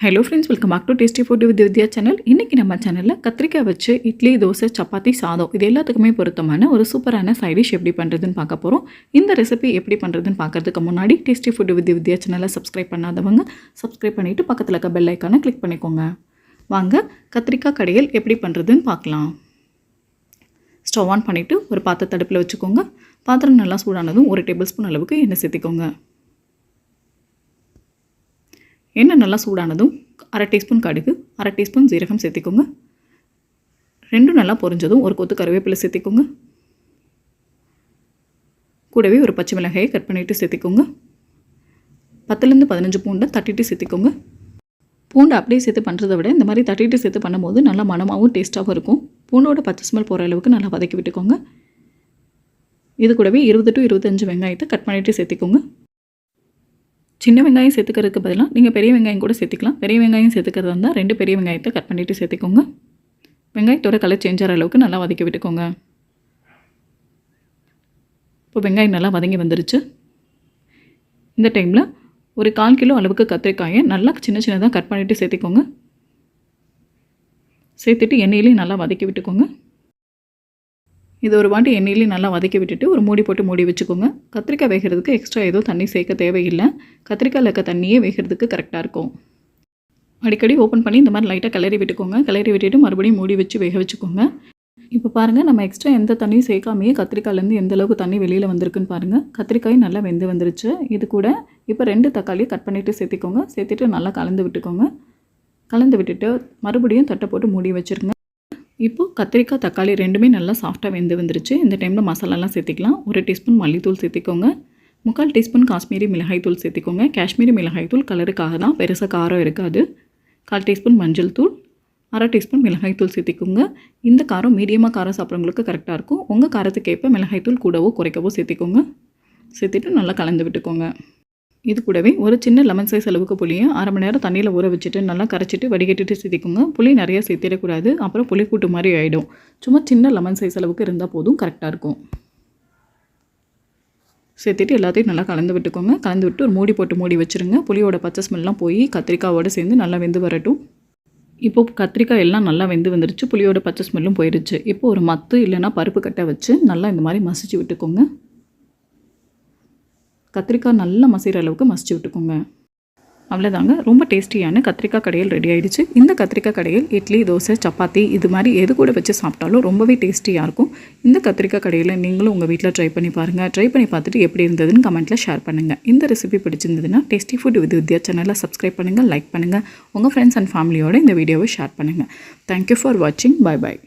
Hello friends welcome back to tasty food with Vidya channel இன்றைக்கி நம்ம சேனலில் கத்திரிக்காய் வச்சு இட்லி தோசை சப்பாத்தி சாதம் இது எல்லாத்துக்குமே பொருத்தமான ஒரு சூப்பரான சைட் டிஷ் எப்படி பண்ணுறதுன்னு பார்க்க போகிறோம் இந்த ரெசிபி எப்படி பண்ணுறதுன்னு பார்க்கறதுக்கு முன்னாடி டேஸ்டி ஃபுட் வித் வித்யா சேனலை சப்ஸ்கிரைப் பண்ணாதவங்க சப்ஸ்கிரைப் பண்ணிவிட்டு பக்கத்தில் இருக்க பெல் ஐக்கானை கிளிக் பண்ணிக்கோங்க. வாங்க கத்திரிக்காய் கடையில் எப்படி பண்ணுறதுன்னு பார்க்கலாம். ஸ்டவ் ஆன் பண்ணிவிட்டு ஒரு பாத்திரம் தடுப்பில் வச்சுக்கோங்க. பாத்திரம் நல்லா சூடானதும் ஒரு டேபிள் ஸ்பூன் அளவுக்கு எண்ணெய் சேர்த்திக்கோங்க. எண்ணெய் நல்லா சூடானதும் அரை டீஸ்பூன் கடுகு அரை டீஸ்பூன் ஜீரகம் சேர்த்திக்கோங்க. ரெண்டும் நல்லா பொரிஞ்சதும் ஒரு கொத்து கருவேப்பிலை சேர்த்திக்கோங்க. கூடவே ஒரு பச்சை மிளகாயை கட் பண்ணிவிட்டு சேர்த்திக்கோங்க. பத்துலேருந்து பதினஞ்சு பூண்டை தட்டிட்டு சேர்த்திக்கோங்க. பூண்டை அப்படியே சேர்த்து பண்ணுறதை விட இந்த மாதிரி தட்டிட்டு சேர்த்து பண்ணும்போது நல்லா மனமாகவும் டேஸ்ட்டாகவும் இருக்கும். பூண்டோட பச்சை ஸ்மெல் போகிற அளவுக்கு நல்லா வதக்கி விட்டுக்கோங்க. இது கூடவே இருபது டு இருபத்தஞ்சு வெங்காயத்தை கட் பண்ணிவிட்டு சேர்த்திக்கோங்க. சின்ன வெங்காயம் சேர்த்துக்கிறதுக்கு பதிலாக நீங்கள் பெரிய வெங்காயம் கூட சேர்த்துக்கலாம். பெரிய வெங்காயம் சேர்த்துக்கிறதா இருந்தால் ரெண்டு பெரிய வெங்காயத்தை கட் பண்ணிவிட்டு சேர்த்துக்கோங்க. வெங்காயத்தோட கலர் சேஞ்ச் ஆகிற அளவுக்கு நல்லா வதக்கி விட்டுக்கோங்க. இப்போ வெங்காயம் நல்லா வதங்கி வந்துருச்சு. இந்த டைமில் ஒரு கால் கிலோ அளவுக்கு கத்திரிக்காயை நல்லா சின்ன சின்னதாக கட் பண்ணிவிட்டு சேர்த்துக்கோங்க. சேர்த்துட்டு எண்ணெயிலையும் நல்லா வதக்கி விட்டுக்கோங்க. இது ஒரு வாட்டி எண்ணெயிலையும் நல்லா வதக்கி விட்டுட்டு ஒரு மூடி போட்டு மூடி வச்சுக்கோங்க. கத்திரிக்காய் வேகிறதுக்கு எக்ஸ்ட்ரா எதுவும் தண்ணி சேர்க்க தேவையில்லை. கத்திரிக்காயில் இருக்க தண்ணியே வேகிறதுக்கு கரெக்டாக இருக்கும். அடிக்கடி ஓப்பன் பண்ணி இந்த மாதிரி லைட்டாக கிளறி விட்டுக்கோங்க. கிளறி விட்டுட்டு மறுபடியும் மூடி வச்சு வேக வச்சுக்கோங்க. இப்போ பாருங்கள் நம்ம எக்ஸ்ட்ரா எந்த தண்ணியும் சேர்க்காமையே கத்திரிக்காயிலேருந்து எந்த அளவுக்கு தண்ணி வெளியில் வந்திருக்குன்னு பாருங்கள் கத்திரிக்காய் நல்லா வெந்து வந்துருச்சு. இது கூட இப்போ ரெண்டு தக்காளியை கட் பண்ணிவிட்டு சேர்த்திக்கோங்க. சேர்த்துட்டு நல்லா கலந்து விட்டுக்கோங்க. கலந்து விட்டுட்டு மறுபடியும் தட்டை போட்டு மூடி வச்சுருங்க. இப்போது கத்திரிக்காய் தக்காளி ரெண்டுமே நல்லா சாஃப்டாக வெந்து வந்துருச்சு. இந்த டைமில் மசாலாலாம் சேர்த்திக்கலாம். ஒரு டீஸ்பூன் மல்லித்தூள் சேர்த்திக்கோங்க. முக்கால் டீஸ்பூன் காஷ்மீரி மிளகாய் தூள் சேர்த்திக்கோங்க. காஷ்மீரி மிளகாய்த்தூள் கலருக்காக தான் பெருசாக காரம் இருக்காது. கால் டீஸ்பூன் மஞ்சள் தூள் அரை டீஸ்பூன் மிளகாய்த்தூள் சேர்த்திக்கோங்க. இந்த காரம் மீடியமாக காரம் சாப்பிட்றவங்களுக்கு கரெக்டாக இருக்கும். உங்கள் காரத்துக்கு ஏற்ப மிளகாய்த்தூள் கூடவோ குறைக்கவோ சேர்த்திக்கோங்க. சேர்த்துட்டு நல்லா கலந்து விட்டுக்கோங்க. இது கூடவே ஒரு சின்ன லெமன் சைஸ் அளவுக்கு புளியை அரை மணி நேரம் தண்ணியில் ஊற வச்சுட்டு நல்லா கரைச்சிட்டு வடிகட்டிட்டு சேர்த்திக்கோங்க புளி நிறைய சேர்த்திடக்கூடாது. அப்புறம் புளி கூட்டு மாதிரி ஆகிடும் சும்மா சின்ன லெமன் சைஸ் அளவுக்கு இருந்தால் போதும். கரெக்டாக இருக்கும். சேர்த்துட்டு எல்லாத்தையும் நல்லா கலந்து விட்டுக்கோங்க. கலந்து விட்டு ஒரு மூடி போட்டு மூடி வச்சுருங்க. புளியோட பச்சை ஸ்மெல்லாம் போய் கத்திரிக்காவோடு சேர்ந்து நல்லா வெந்து வரட்டும். இப்போது கத்திரிக்காய் எல்லாம் நல்லா வெந்து வந்துருச்சு. புளியோட பச்சை ஸ்மெல்லும் போயிடுச்சு இப்போ ஒரு மத்து இல்லைன்னா பருப்பு கட்டை வச்சு நல்லா இந்த மாதிரி மசிச்சு விட்டுக்கோங்க. கத்திரிக்காய் நல்லா மசிகிற அளவுக்கு மசிச்சு விட்டுக்கோங்க. அவ்வளோதாங்க ரொம்ப டேஸ்டியான கத்திரிக்காய் கடையில் ரெடி ஆகிடுச்சு இந்த கத்திரிக்காய் கடையில் இட்லி தோசை சப்பாத்தி இது மாதிரி எது கூட வச்சு சாப்பிட்டாலும் ரொம்பவே டேஸ்டியாக இருக்கும். இந்த கத்திரிக்காய் கடையில் நீங்களும் உங்கள் வீட்டில் ட்ரை பண்ணி பாருங்கள் ட்ரை பண்ணி பார்த்துட்டு எப்படி இருந்ததுன்னு கமெண்ட்டில் ஷேர் பண்ணுங்கள் இந்த ரெசிபி பிடிச்சிருந்ததுன்னா டேஸ்டி ஃபுட் வித் வித்யா சேனலில் சப்ஸ்கிரைப் பண்ணுங்கள் லைக் பண்ணுங்கள் உங்கள் ஃப்ரெண்ட்ஸ் அண்ட் ஃபேமிலியோட இந்த வீடியோவை ஷேர் பண்ணுங்கள் தேங்க்யூ ஃபார் வாட்சிங் பை பாய்